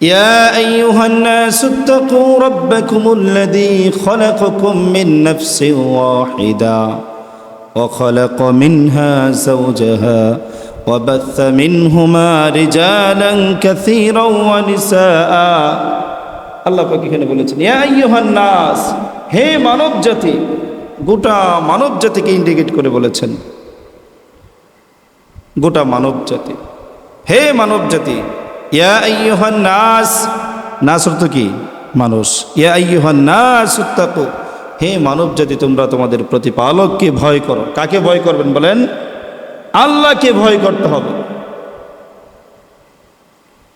يا أيها الناس اتقوا ربكم الذي خلقكم من نفس واحدة وخلق منها زوجها وبث منهما رجالا كثيرا ونساء আল্লাহ পাক এখানে বলেছেন ইয়া আইয়ুহান নাস হে মানব জাতি গোটা মানব জাতিকে ইন্ডিকেট করে বলেছেন গোটা মানব জাতি হে মানব জাতি ইয়া আইয়ুহান নাস নাস অর্থ কি মানুষ ইয়া আইয়ুহান নাস উত্তাকু হে মানব জাতি তোমরা তোমাদের প্রতিপালককে ভয় করো কাকে ভয় করবেন বলেন আল্লাহকে ভয় করতে হবে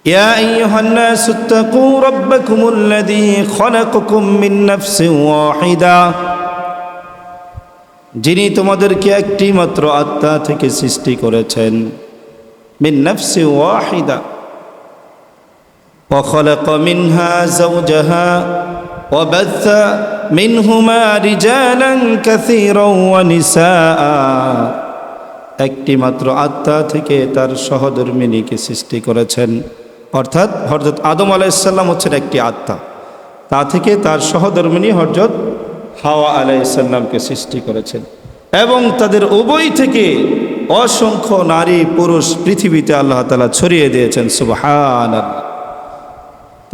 يا أيها الناس اتقوا ربكم الذي خلقكم من نفس واحدة যিনি তোমাদেরকে একটি মাত্র আত্মা থেকে সৃষ্টি করেছেন মিন নাফসি ওয়াহিদা وخلق منها زوجها وبث منهما رجالا كثيرا ونساء একটি মাত্র আত্মা থেকে তার সহধর্মিনীকে সৃষ্টি করেছেন অর্থাৎ হরজত আদম আলাইসাল্লাম হচ্ছেন একটি আত্মা তা থেকে তার সহধর্মিনী হরজত হাওয়া আলাইসাল্লামকে সৃষ্টি করেছেন এবং তাদের উভয় থেকে অসংখ্য নারী পুরুষ পৃথিবীতে আল্লাহ তালা ছড়িয়ে দিয়েছেন সুবহান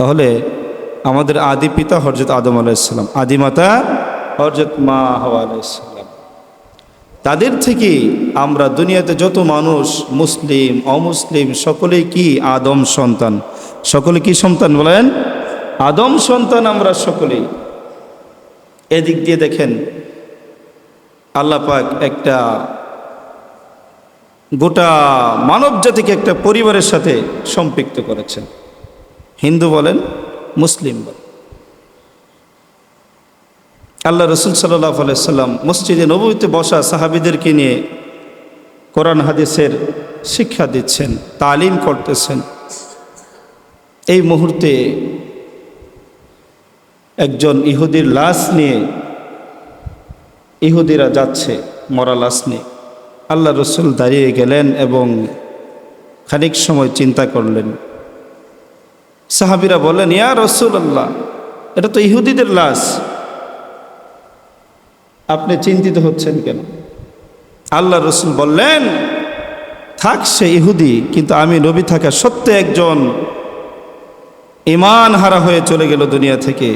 তাহলে আমাদের আদি পিতা হরজত আদম আলাইসাল্লাম আদিমাতা হরজত মা হওয়া আলাইসাল্লাম তাদের থেকে আমরা দুনিয়াতে যত মানুষ, মুসলিম, অমুসলিম, সকলেই কি আদম সন্তান? সকলে কি সন্তান বলেন? আদম সন্তান আমরা সকলেই। এদিক দিয়ে দেখেন আল্লাহ পাক একটা গোটা মানব জাতিকে একটা পরিবারের সাথে সম্পৃক্ত করেছেন। হিন্দু বলেন, মুসলিম বলেন। আল্লাহ রসুল সাল্লাহ আলাইসাল্লাম মসজিদে নবীতে বসা সাহাবিদেরকে নিয়ে কোরআন হাদিসের শিক্ষা দিচ্ছেন, তালিম করতেছেন। এই মুহূর্তে একজন ইহুদির লাশ নিয়ে ইহুদিরা যাচ্ছে, মরা লাশ নিয়ে। আল্লাহ রসুল দাঁড়িয়ে গেলেন এবং খানিক সময় চিন্তা করলেন। সাহাবিরা বললেন, ইয়া রসুল আল্লাহ এটা তো ইহুদিদের লাশ। আপনি চিন্তিত হচ্ছেন কেন? আল্লাহ রসুল বললেন, থাক সে ইহুদি, কিন্তু আমি নবী থাকা সত্ত্বে একজন ইমান হারা হয়ে চলে গেল দুনিয়া থেকে।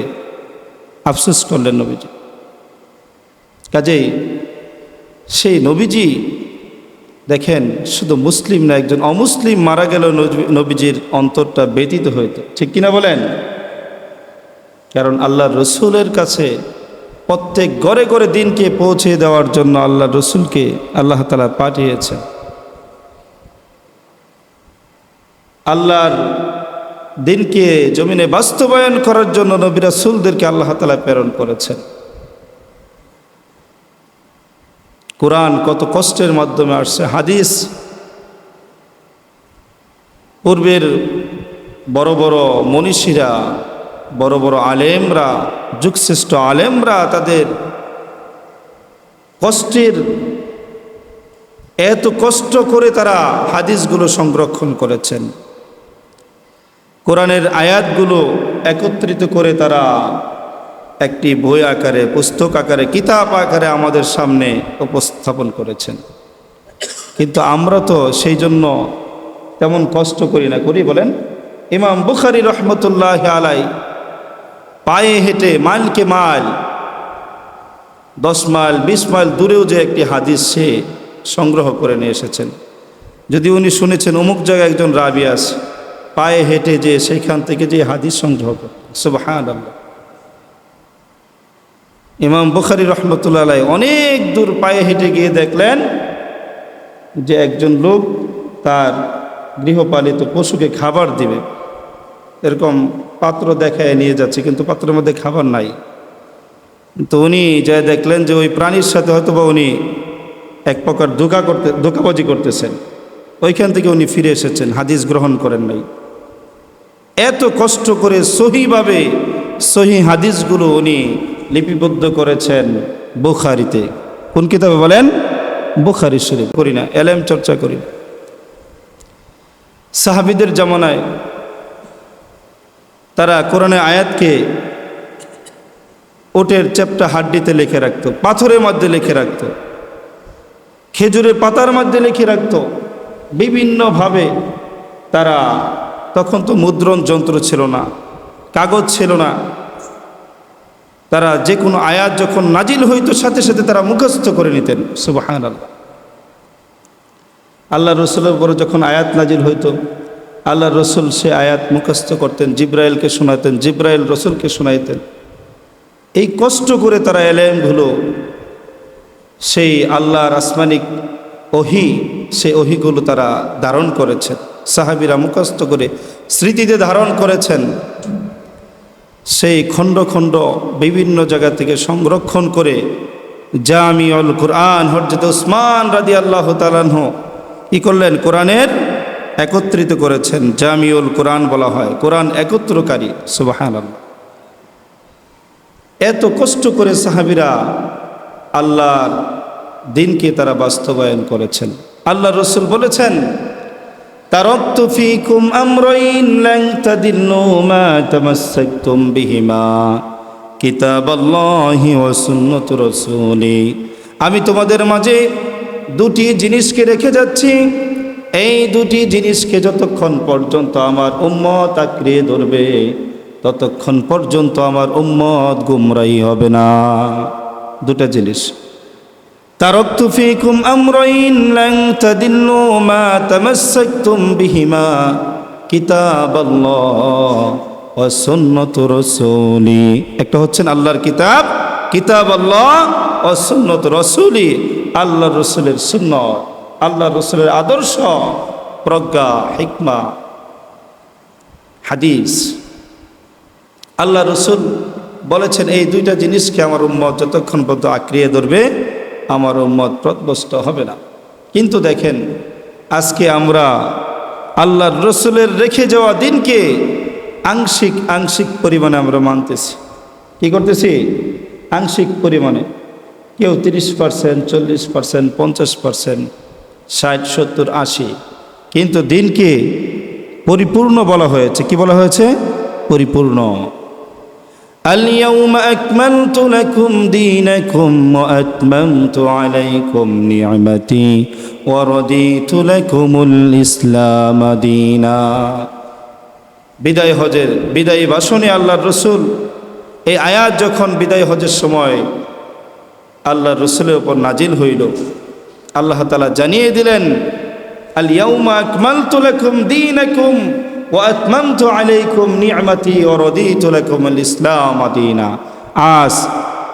আফসোস করলেন নবীজি। কাজেই সেই নবীজি দেখেন, শুধু মুসলিম না, একজন অমুসলিম মারা গেল নবীজির অন্তরটা ব্যতীত হইতো। ঠিক কিনা বলেন? কারণ আল্লাহ রসুলের কাছে প্রত্যেক গড়ে গড়ে দিনকে পৌঁছে দেওয়ার জন্য আল্লাহ রসুলকে আল্লাহ তালা পাঠিয়েছেন। আল্লাহর দিনকে জমিনে বাস্তবায়ন করার জন্য নবী রাসুলদেরকে আল্লাহ তালা প্রেরণ করেছেন। কোরআন কত কষ্টের মাধ্যমে আসছে, হাদিস। পূর্বের বড় বড় মনীষীরা, বড় বড় আলেমরা, যুগশ্রেষ্ঠ আলেমরা তাদের কষ্টের, এত কষ্ট করে তারা হাদিসগুলো সংরক্ষণ করেছেন। কোরআনের আয়াতগুলো একত্রিত করে তারা একটি বই আকারে, পুস্তক আকারে, কিতাব আকারে আমাদের সামনে উপস্থাপন করেছেন। কিন্তু আমরা তো সেই জন্য তেমন কষ্ট করি না। করি বলেন, ইমাম বুখারি রহমতুল্লাহ আলাই পায়ে হেঁটে মাইলকে মাইল, দশ মাইল, বিশ মাইল দূরেও যে একটি হাদিস সে সংগ্রহ করে নিয়ে এসেছেন। যদি উনি শুনেছেন, অমুক জায়গায় একজন রাবি আছে, পায়ে হেঁটে যে সেইখান থেকে যে হাদিস সংগ্রহ করে। সুবাহান আল্লাহ ইমাম বুখারি রহমতুল্লাহ অনেক দূর পায়ে হেঁটে গিয়ে দেখলেন যে একজন লোক তার গৃহপালিত পশুকে খাবার দিবে। এরকম পাত্র দেখায় নিয়ে যাচ্ছে, কিন্তু পাত্রের মধ্যে খাবার নাই। তো উনি যা দেখলেন যে ওই প্রাণীর সাথে হয়তো বা উনি এক প্রকার ধোকা করতে, ধোকাবাজি করতেছেন। ওইখান থেকে উনি ফিরে এসেছেন, হাদিস গ্রহণ করেন নাই। এত কষ্ট করে সহিভাবে সহি হাদিসগুলো উনি লিপিবদ্ধ করেছেন বুখারিতে। কোন কিতাবে বলেন? বুখারি শরীফ। করি না, এলেম চর্চা করি। সাহাবিদের জামানায় তারা কোরআনে আয়াতকে ওটের চ্যাপটা হাড্ডিতে লিখে রাখতো, পাথরের মধ্যে লিখে রাখতো, খেজুরের পাতার মধ্যে লিখে রাখত। বিভিন্নভাবে তারা, তখন তো মুদ্রণ যন্ত্র ছিল না। কাগজ ছিল না। তারা যে কোনো আয়াত যখন নাজিল হইতো, সাথে সাথে তারা মুখস্থ করে নিতেন। সুবাহান আল্লাহ আল্লাহ রসুলের উপরে যখন আয়াত নাজিল হইতো আল্লাহ রসুল সে আয়াত মুখস্থ করতেন, জিব্রাইলকে শোনাতেন, জিব্রাইল রসুলকে শোনাইতেন। এই কষ্ট করে তারা এলেন এলেমগুলো, সেই আল্লাহর আসমানিক ওহি, সেই ওহিগুলো তারা ধারণ করেছেন। সাহাবিরা মুখস্থ করে স্মৃতিতে ধারণ করেছেন। সেই খণ্ড খণ্ড বিভিন্ন জায়গা থেকে সংরক্ষণ করে জামি অল কোরআন হরজত উসমান রাদি আল্লাহ তালাহ কী করলেন? কোরআনের একত্রিত করেছেন, জামিউল কোরআন বলা হয়। কোরআন একত্রকারী সুবাহান এত কষ্ট করে সাহাবিরা আল্লাহর দিনকে তারা বাস্তবায়ন করেছেন। আল্লাহ রসুল বলেছেন আমি তোমাদের মাঝে দুটি জিনিসকে রেখে যাচ্ছি। এই দুটি জিনিসকে যতক্ষণ পর্যন্ত আমার উম্মত আঁকড়িয়ে ধরবে, ততক্ষণ পর্যন্ত আমার উম্মত গুমরাই হবে না। দুটা জিনিস। تركت فيكم أمرين لن تدلوا ما تمسكتم بهما كتاب الله وسنة رسولي একটা হচ্ছেন আল্লাহর কিতাব কিতাব আল্লাহ ও সুন্নত রসুলি আল্লাহ রসুলের সুন্নত আল্লাহ রসুলের আদর্শ প্রজ্ঞা হিকমা হাদিস আল্লাহ রসুল বলেছেন এই দুইটা জিনিসকে আমার উম্মত যতক্ষণ পর্যন্ত আঁকড়িয়ে ধরবে আমার উম্মত প্রদবস্ত হবে না। কিন্তু দেখেন, আজকে আমরা আল্লাহর রসুলের রেখে যাওয়া দিনকে আংশিক আংশিক পরিমাণে আমরা মানতেছি। কি করতেছি? আংশিক পরিমাণে। কেউ তিরিশ পার্সেন্ট, চল্লিশ পার্সেন্ট, পঞ্চাশ পার্সেন্ট, ষাট, সত্তর, আশি। কিন্তু দিনকে পরিপূর্ণ বলা হয়েছে। কি বলা হয়েছে? পরিপূর্ণ। اليوم أكملت لكم دينكم وأتممت عليكم نعمتي ورضيت لكم الإسلام دينا বিদায় হজের বিদায়ী ভাষণে আল্লাহর রসুল এই আয়াত যখন বিদায় হজের সময় আল্লাহর রসুলের উপর নাজিল হইল আল্লাহ তালা জানিয়ে দিলেন আল ইয়াউমা আকমালতু লাকুম ইসলাম আদিনা আজ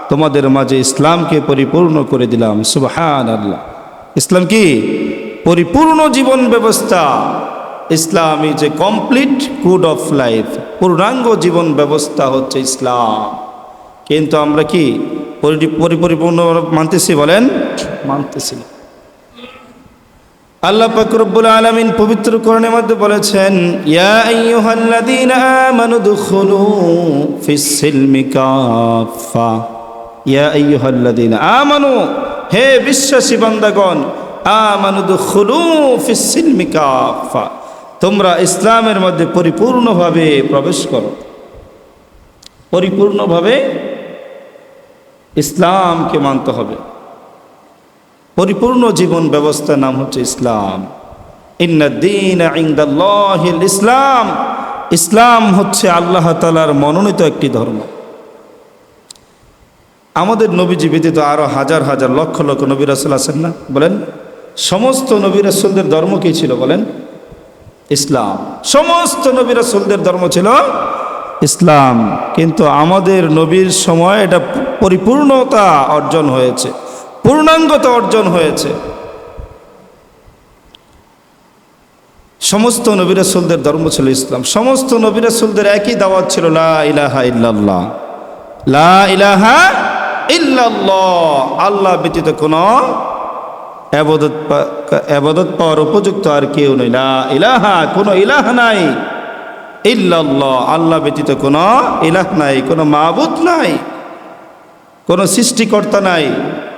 তোমাদের মাঝে ইসলামকে পরিপূর্ণ করে দিলাম সুবাহান আল্লাহ ইসলাম কি? পরিপূর্ণ জীবন ব্যবস্থা। Islam is a complete code of life, পূর্ণাঙ্গ জীবন ব্যবস্থা হচ্ছে ইসলাম। কিন্তু আমরা কি পরিপরিপূর্ণ মানতেছি বলেন? মানতেছি না। আল্লাহ পাক রব্বুল আলামিন পবিত্র করণের মধ্যে বলেছেন আমানু হে বিশ্বাসী বান্দাগণ, আমানু দুখুলু ফিস সিলমি তোমরা ইসলামের মধ্যে পরিপূর্ণভাবে প্রবেশ করো। পরিপূর্ণভাবে ইসলামকে মানতে হবে। পরিপূর্ণ জীবন ব্যবস্থার নাম হচ্ছে ইসলাম। ইসলাম। ইসলাম হচ্ছে আল্লাহ তালার মনোনীত একটি ধর্ম। আমাদের নবীজি ব্যতীত আরও হাজার হাজার লক্ষ লক্ষ নবী রাসুল আছেন না? বলেন, সমস্ত নবী রাসুলদের ধর্ম কী ছিল বলেন? ইসলাম। সমস্ত নবী রাসুলদের ধর্ম ছিল ইসলাম। কিন্তু আমাদের নবীর সময় এটা পরিপূর্ণতা অর্জন হয়েছে। পূর্ণাঙ্গতা অর্জন হয়েছে। সমস্ত নবিরাসুলদের ধর্ম ছিল ইসলাম। সমস্ত নবিরাসুলদের একই দাওয়াত ছিল, লা ইলাহা ইল্লাল্লাহ। লা ইলাহা ইল্লাল্লাহ। আল্লাহ ব্যতীত কোনো আবাদত পাওয়ার উপযুক্ত আর কেউ নেই লা ইলাহা, কোনো ইলাহ নাই। ইল্লাল্লাহ। আল্লাহ ব্যতীত কোনো ইলাহ নাই, কোনো মাবুদ নাই, কোনো সৃষ্টিকর্তা নাই।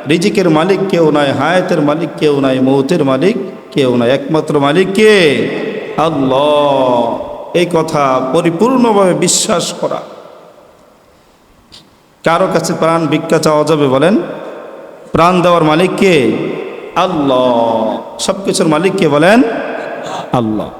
রিজিকের মালিক কেউ নাই, হায়াতের মালিক কেউ নাই, মৌতের মালিক কেউ নাই, একমাত্র মালিক কে? আল্লাহ। এই কথা পরিপূর্ণভাবে বিশ্বাস করা। কারও কাছে প্রাণ ভিক্ষা চাওয়া যাবে বলেন, প্রাণ দেওয়ার মালিক কে? আল্লাহ। সব কিছুর মালিক কে বলেন? আল্লাহ।